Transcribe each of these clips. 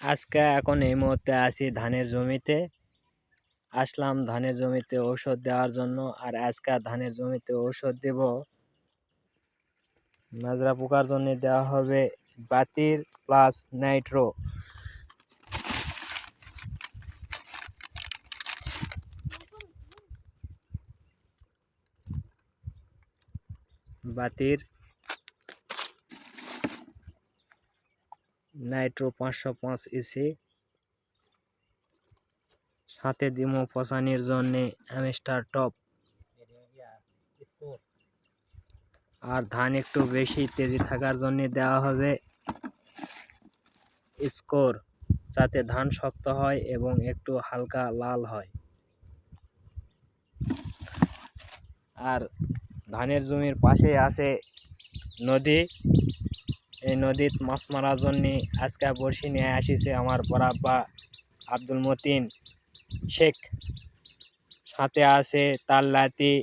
আজকে এখন এই মুহূর্তে আছি ধানের জমিতে। আসলাম ধানের জমিতে ঔষধ দেওয়ার জন্য আর আজকে ধানের জমিতে ঔষধ দেব। মাজরা পোকার জন্য দেওয়া হবে বাতির প্লাস নাইট্রো। বাতির নাইট্রো পাঁচশো পাঁচ ইসি সাথে দিমো পচানির জন্যে অ্যামিস্টার টপ। আর ধান একটু বেশি তেজি থাকার জন্য দেওয়া হবে স্কোর, যাতে ধান শক্ত হয় এবং একটু হালকা লাল হয়। আর ধানের জমির পাশে আছে নদী। এই নদীত মাছ মারার জন্য আজকে বড়শি নিয়ে আসিছে আমার বরাব্বা আব্দুল মতিন শেখ। সাথে আছে তার লাতি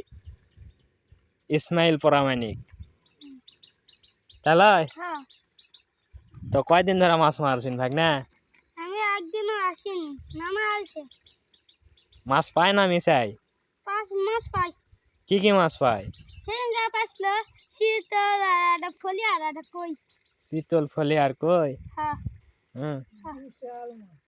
ইসমাইল পরামানিক তাহলে হ্যাঁ। তো কয়দিন ধরে মাছ মারছেন ভাগ না আমি একদিনও আসিনি মাছ পায় না মিশাই? পাঁচ পাই। কি কি মাছ পায়? পাইছিল শীতল আর একটা ফলি আর একটা কই। শীতল ফলে আর কই? হ্যাঁ। হুম। হ্যাঁ